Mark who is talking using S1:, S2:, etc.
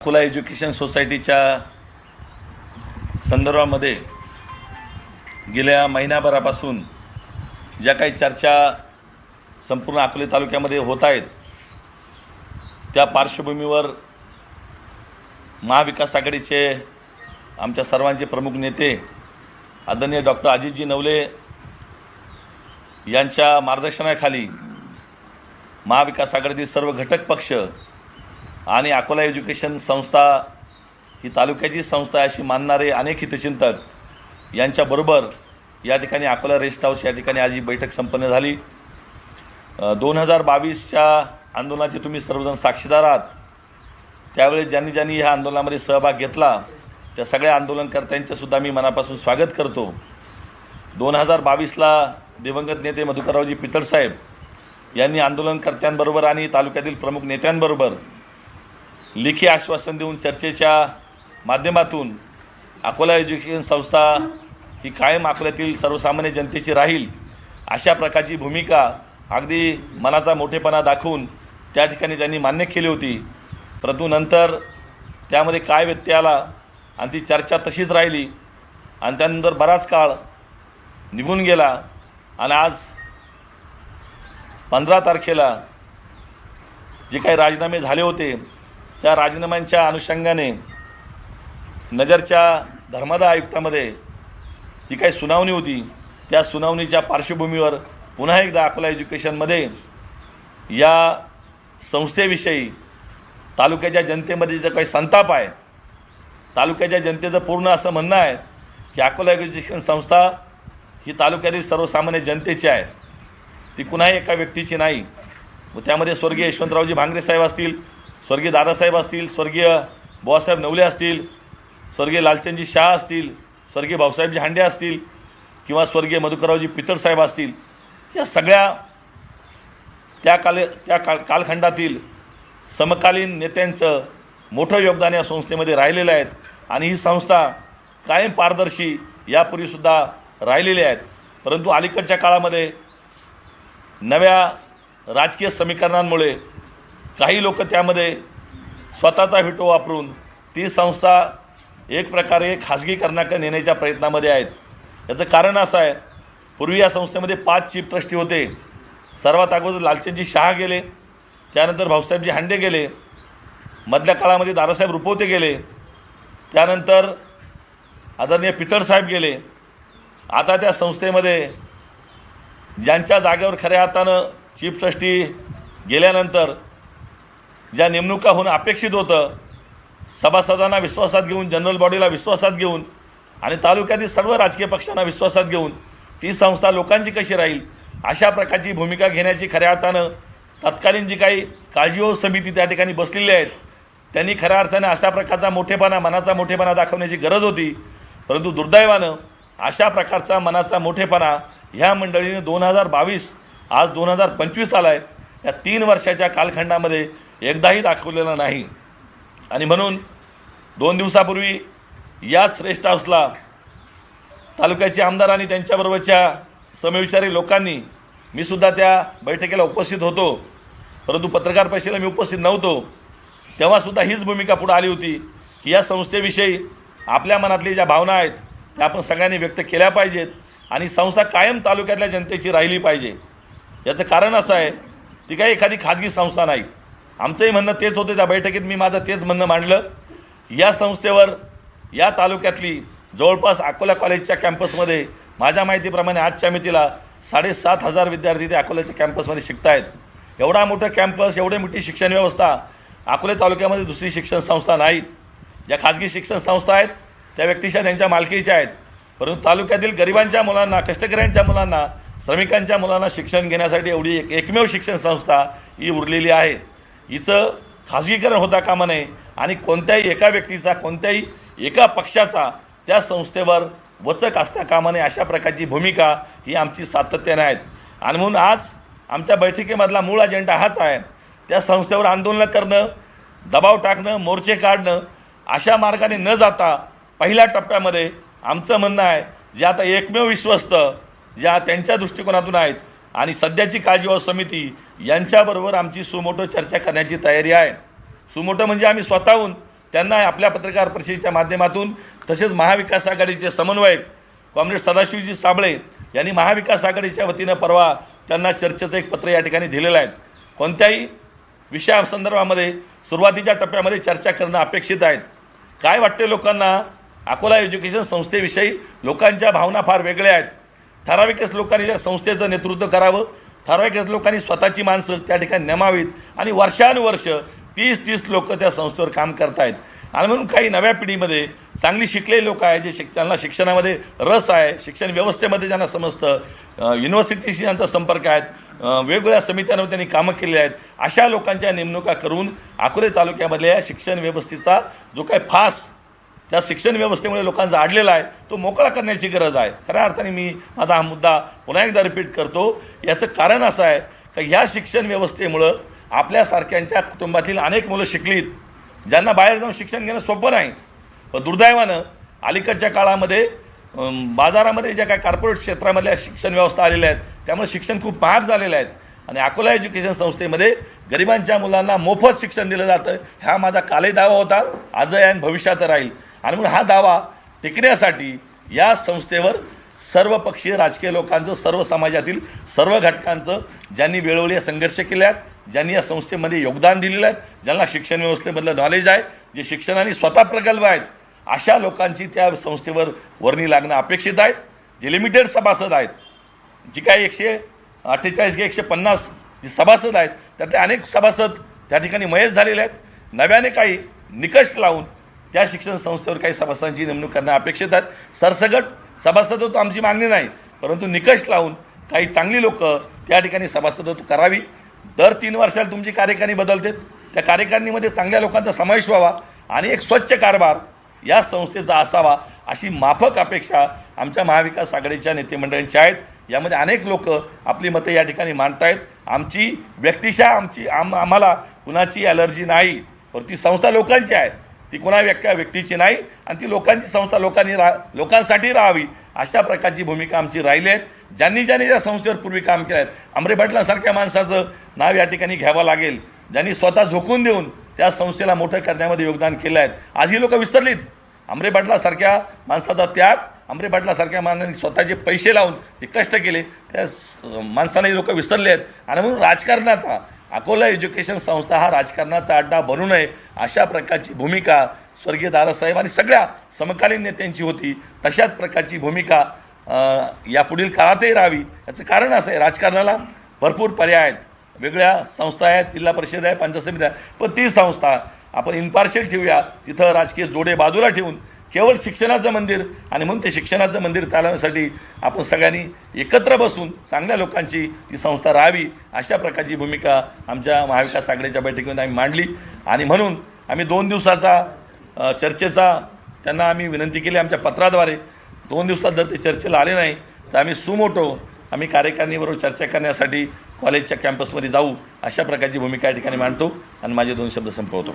S1: Akola education सोसायटीच्या संदर्भामध्ये गेल्या महिन्याभरापासून ज्या काही चर्चा संपूर्ण अकोले तालुक्यामध्ये होत आहेत त्या पार्श्वभूमीवर महाविकास आघाडीचे आमच्या सर्वांचे प्रमुख नेते आदरणीय डॉक्टर अजितजी नवले यांच्या मार्गदर्शनाखाली महाविकास आघाडीतील सर्व घटक पक्ष आणि अकोला एज्युकेशन संस्था ही तालुक्याची संस्था अशी मानणारे अनेक हितचिंतक यांच्याबरोबर या ठिकाणी अकोला रेस्ट हाऊस या ठिकाणी आज ही बैठक संपन्न झाली. दोन हजार बावीसच्या आंदोलनाचे तुम्ही सर्वजण साक्षीदार आहात. त्यावेळेस ज्यांनी ज्यांनी ह्या आंदोलनामध्ये सहभाग घेतला त्या सगळ्या आंदोलनकर्त्यांचंसुद्धा मी मनापासून स्वागत करतो. दोन हजार बावीसला दिवंगत नेते मधुकररावजी पितळसाहेब यांनी आंदोलनकर्त्यांबरोबर आणि तालुक्यातील प्रमुख नेत्यांबरोबर लेखी आश्वासन देऊन चर्चेच्या माध्यमातून अकोला एज्युकेशन संस्था ही कायम अकोल्यातील सर्वसामान्य जनतेची राहील अशा प्रकारची भूमिका अगदी मनाचा मोठेपणा दाखवून त्या ठिकाणी त्यांनी मान्य केली होती. परंतु नंतर त्यामध्ये काय व्यत्यय आला आणि ती चर्चा तशीच राहिली आणि त्यानंतर बराच काळ निघून गेला आणि आज पंधरा तारखेला जे काही राजीनामे झाले होते त्या राजीनाम्यांच्या अनुषंगाने नगरच्या धर्मदा आयुक्तामध्ये जी काही सुनावणी होती त्या सुनावणीच्या पार्श्वभूमीवर पुन्हा एकदा अकोला एज्युकेशनमध्ये या संस्थेविषयी तालुक्याच्या जनतेमध्ये जो काही संताप आहे तालुक्याच्या जनतेचं पूर्ण असं म्हणणं आहे की अकोला एज्युकेशन संस्था ही तालुक्यातील सर्वसामान्य जनतेची आहे. ती कुणाही एका व्यक्तीची नाही. व त्यामध्ये स्वर्गीय यशवंतरावजी भांगरे साहेब असतील स्वर्गीय दादासाहेब असतील स्वर्गीय बुवासाहेब नवले असतील स्वर्गीय लालचंदजी शाह असतील स्वर्गीय भाऊसाहेबजी हांडे असतील किंवा स्वर्गीय मधुकररावजी पिचडसाहेब असतील या सगळ्या त्या काल त्या काल कालखंडातील समकालीन नेत्यांचं मोठं योगदान या संस्थेमध्ये राहिलेलं आहेत. आणि ही संस्था कायम पारदर्शी यापूर्वीसुद्धा राहिलेली आहेत. परंतु अलीकडच्या काळामध्ये नव्या राजकीय समीकरणांमुळे काही लोक त्यामध्ये स्वतःचा व्हिटो वापरून ती संस्था एक प्रकारे खाजगीकरणाकडे नेण्याच्या प्रयत्नामध्ये आहेत. याचं कारण असं आहे पूर्वी या संस्थेमध्ये पाच चीफ ट्रस्टी होते. सर्वात अगोदर लालचंदजी शहा गेले त्यानंतर भाऊसाहेबजी हांडे गेले मधल्या काळामध्ये दादासाहेब रुपवते गेले त्यानंतर आदरणीय पितळसाहेब गेले. आता त्या संस्थेमध्ये ज्यांच्या जागेवर खऱ्या अर्थानं चीफ ट्रस्टी गेल्यानंतर ज्या नेमणुका होणं अपेक्षित होतं सभासदांना विश्वासात घेऊन जनरल बॉडीला विश्वासात घेऊन आणि तालुक्यातील सर्व राजकीय पक्षांना विश्वासात घेऊन ती संस्था लोकांची कशी राहील अशा प्रकारची भूमिका घेण्याची खऱ्या अर्थानं तत्कालीन जी काही काळजीवाहू समिती त्या ठिकाणी बसलेली आहेत त्यांनी खऱ्या अर्थानं अशा प्रकारचा मोठेपणा मनाचा मोठेपणा दाखवण्याची गरज होती. परंतु दुर्दैवानं अशा प्रकारचा मनाचा मोठेपणा ह्या मंडळीने दोन हजार बावीस आज दोन हजार पंचवीस आला आहे या तीन वर्षाच्या कालखंडामध्ये एकदाही दाखवलेला नाही. आणि म्हणून दोन दिवसापूर्वी याच रेस्ट हाऊसला तालुक्याचे आमदार आणि त्यांच्याबरोबरच्या समविचारी लोकांनी मी सुद्धा त्या बैठकीला उपस्थित होतो. परंतु पत्रकार परिषदेला मी उपस्थित नव्हतो. तेव्हासुद्धा हीच भूमिका पुढे आली होती की या संस्थेविषयी आपल्या मनातली ज्या भावना आहेत त्या आपण सगळ्यांनी व्यक्त केल्या पाहिजेत आणि संस्था कायम तालुक्यातल्या जनतेची राहिली पाहिजे. याचं कारण असं आहे ती काही एखादी खाजगी संस्था नाही. आमचंही म्हणणं तेच होतं त्या बैठकीत मी माझं तेच म्हणणं मांडलं. या संस्थेवर या तालुक्यातली जवळपास अकोला कॉलेजच्या कॅम्पसमध्ये माझ्या माहितीप्रमाणे आजच्या मितीला साडेसात हजार विद्यार्थी ते अकोल्याच्या कॅम्पसमध्ये शिकत आहेत एवढा मोठं कॅम्पस एवढी मोठी शिक्षण व्यवस्था अकोले तालुक्यामध्ये दुसरी शिक्षण संस्था नाहीत. ज्या खाजगी शिक्षण संस्था आहेत त्या व्यक्तीच्या त्यांच्या मालकीच्या आहेत. परंतु तालुक्यातील गरिबांच्या मुलांना कष्टकऱ्यांच्या मुलांना श्रमिकांच्या मुलांना शिक्षण घेण्यासाठी एवढी एक एकमेव शिक्षण संस्था ही उरलेली आहे. हिचं खाजगीकरण होता कामा नये. आणि कोणत्याही एका व्यक्तीचा कोणत्याही एका पक्षाचा त्या संस्थेवर वचक असता कामा नये अशा प्रकारची भूमिका ही आमची सातत्याने आहेत. आणि म्हणून आज आमच्या बैठकीमधला मूळ अजेंडा हाच आहे. त्या संस्थेवर आंदोलनं करणं दबाव टाकणं मोर्चे काढणं अशा मार्गाने न जाता पहिल्या टप्प्यामध्ये आमचं म्हणणं आहे जे आता एकमेव विश्वस्त ज्या त्यांच्या दृष्टिकोनातून आहेत आणि सध्याची काळजीवाह समिती यांच्याबरोबर आमची सुमोटो चर्चा करण्याची तयारी आहे. सुमोटो म्हणजे आम्ही स्वतःहून त्यांना आपल्या पत्रकार परिषदेच्या माध्यमातून तसेच महाविकास आघाडीचे समन्वयक कॉम्रेड सदाशिवजी साबळे यांनी महाविकास आघाडीच्या वतीनं परवा त्यांना चर्चेचं एक पत्र या ठिकाणी दिलेलं आहे. कोणत्याही विषयासंदर्भामध्ये सुरुवातीच्या टप्प्यामध्ये चर्चा करणं अपेक्षित आहेत काय वाटते लोकांना? अकोला एज्युकेशन संस्थेविषयी लोकांच्या भावना फार वेगळ्या आहेत. ठराविकच लोकांनी त्या संस्थेचं नेतृत्व करावं. ठराविकच लोकांनी स्वतःची माणसं त्या ठिकाणी नेमावीत. आणि वर्षानुवर्ष तीस तीस लोक त्या संस्थेवर काम करत आहेत आणि म्हणून काही नव्या पिढीमध्ये चांगली शिकलेली लोक आहेत जे शिक त्यांना शिक्षणामध्ये रस आहे शिक्षण व्यवस्थेमध्ये ज्यांना समजतं युनिव्हर्सिटीशी त्यांचा संपर्क आहेत वेगवेगळ्या समित्यांवर त्यांनी कामं केली आहेत. अशा लोकांच्या नेमणुका करून अकोले तालुक्यामधल्या शिक्षण व्यवस्थेचा जो काही फास त्या शिक्षण व्यवस्थेमुळे लोकांचा अडलेला आहे. तो मोकळा करण्याची गरज आहे. खऱ्या अर्थाने मी माझा हा मुद्दा पुन्हा एकदा रिपीट करतो. याचं कारण असं आहे का ह्या शिक्षण व्यवस्थेमुळं आपल्यासारख्यांच्या कुटुंबातील अनेक मुलं शिकलीत. ज्यांना बाहेर जाऊन शिक्षण घेणं सोपं नाही. पण दुर्दैवानं अलीकडच्या काळामध्ये बाजारामध्ये ज्या काही कॉर्पोरेट क्षेत्रामधल्या शिक्षण व्यवस्था आलेल्या आहेत त्यामुळे शिक्षण खूप महाग झालेलं आहेत आणि अकोला एज्युकेशन संस्थेमध्ये गरिबांच्या मुलांना मोफत शिक्षण दिलं जातं. हा माझा कालही दावा होता. आजही आणि भविष्यात राहील. आणि म्हणून हा दावा टिकण्यासाठी या संस्थेवर सर्वपक्षीय राजकीय लोकांचं सर्व समाजातील सर्व घटकांचं ज्यांनी वेळोवेळी संघर्ष केले आहेत ज्यांनी या संस्थेमध्ये योगदान दिलेलं आहे ज्यांना शिक्षण व्यवस्थेमधलं नॉलेज आहे जे शिक्षणाने स्वतः प्रगल्भ आहेत अशा लोकांची त्या संस्थेवर वर्णी लागणं अपेक्षित आहे जे लिमिटेड सभासद आहेत जी काही एकशे अठ्ठेचाळीस की एकशे पन्नास जे सभासद आहेत त्यातले अनेक सभासद त्या ठिकाणी मयत झालेले आहेत. नव्याने काही निकष लावून त्या शिक्षण संस्थेवर काही सभासदांची नेमणूक करणं अपेक्षित आहेत. सरसगट सभासदत्व आमची मागणी नाही परंतु निकष लावून काही चांगली लोक त्या ठिकाणी सभासदत्व करावी. दर तीन वर्षाला तुमची कार्यकारिणी बदलते. त्या कार्यकारिणीमध्ये चांगल्या लोकांचा समावेश व्हावा आणि एक स्वच्छ कारभार या संस्थेचा असावा अशी माफक अपेक्षा आमच्या महाविकास आघाडीच्या नेतेमंडळींच्या आहेत. यामध्ये अनेक लोक आपली मतं या ठिकाणी मांडतायत. आमची व्यक्तिशा आमची आम आम्हाला कुणाची ॲलर्जी नाही पण ती संस्था लोकांची आहे. ती कुणा व्यक्ती व्यक्तीची नाही आणि ती लोकांची संस्था लोकांनी रा लोकांसाठी राहावी. अशा प्रकारची भूमिका आमची राहिली आहेत. ज्यांनी ज्यांनी त्या संस्थेवर पूर्वी काम केलं आहे अमरे पाटलांसारख्या माणसाचं नाव या ठिकाणी घ्यावं लागेल. ज्यांनी स्वतः झोकून देऊन त्या संस्थेला मोठं करण्यामध्ये योगदान केलं आहे. आज ही लोकं विसरलीत. अमरे पाटलासारख्या माणसाचा त्याग अमरे पाटलासारख्या माणसाने स्वतःचे पैसे लावून जे कष्ट केले. त्या स- माणसाने लोक विसरले आहेत. आणि म्हणून राजकारणाचा अकोला एज्युकेशन संस्था हा राजकारणाचा अड्डा बनू नये अशा प्रकारची भूमिका स्वर्गीय दादासाहेब आणि सगळ्या समकालीन नेत्यांची होती. तशाच प्रकारची भूमिका यापुढील काळातही राहावी. याचं कारण असं आहे राजकारणाला भरपूर पर्याय आहेत. वेगळ्या संस्था आहेत जिल्हा परिषद आहे पंचायत समिती आहे. पण ती संस्था आपण इन्पार्शियल ठेवूया. तिथं राजकीय जोडे बाजूला ठेवून केवळ शिक्षणाचं मंदिर आणि म्हणून ते शिक्षणाचं मंदिर चालवण्यासाठी आपण सगळ्यांनी एकत्र बसून चांगल्या लोकांची ती संस्था राहावी अशा प्रकारची भूमिका आमच्या महाविकास आघाडीच्या बैठकीमध्ये आम्ही मांडली. आणि म्हणून आम्ही दोन दिवसाचा चर्चेचा त्यांना आम्ही विनंती केली आमच्या पत्राद्वारे. दोन दिवसात जर ते चर्चेला आले नाही तर आम्ही सुमोटो आम्ही कार्यकारिणीबरोबर चर्चा करण्यासाठी कॉलेजच्या कॅम्पसमध्ये जाऊ अशा प्रकारची भूमिका या ठिकाणी मांडतो. आणि माझे दोन शब्द संपवतो.